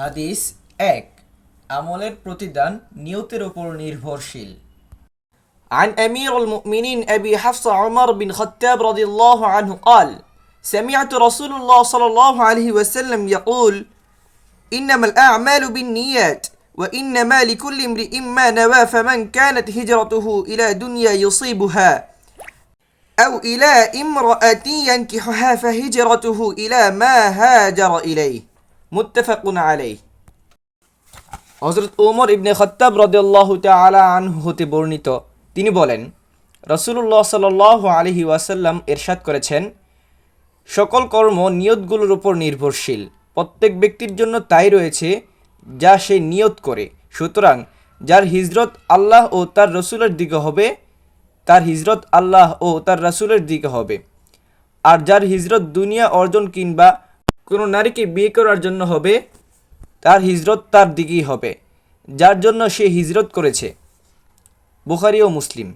হাদিস এক আমলের প্রতিদান নিয়তের উপর নির্ভরশীল عن أمير المؤمنين أبي حفص عمر بن خطاب رضي الله عنه قال سمعت رسول الله صلى الله عليه وسلم يقول إنما الأعمال بالنيات وإنما لكل امرئ ما نوى فمن كانت هجرته إلى دنيا يصيبها أو إلى امرأة ينكحها فهجرته إلى ما هاجر إليه মুত্তেফাকুন আলাই হজরত ওমর ইবনে খত্তাব রদাল্লাহ তালা হতে বর্ণিত, তিনি বলেন রসুল্লাহ সাল আলহি ওয়াসাল্লাম এরশাদ করেছেন, সকল কর্ম নিয়তগুলোর উপর নির্ভরশীল। প্রত্যেক ব্যক্তির জন্য তাই রয়েছে যা সে নিয়ত করে। সুতরাং যার হিজরত আল্লাহ ও তার রসুলের দিকে হবে, তার হিজরত আল্লাহ ও তার রসুলের দিকে হবে। আর যার হিজরত দুনিয়া অর্জন কিংবা কোনো নারীকে বিয়ে করার জন্য হবে, তার হিজরত তার দিকেই হবে, যার জন্য সে হিজরত করেছে। বুখারি ও মুসলিম।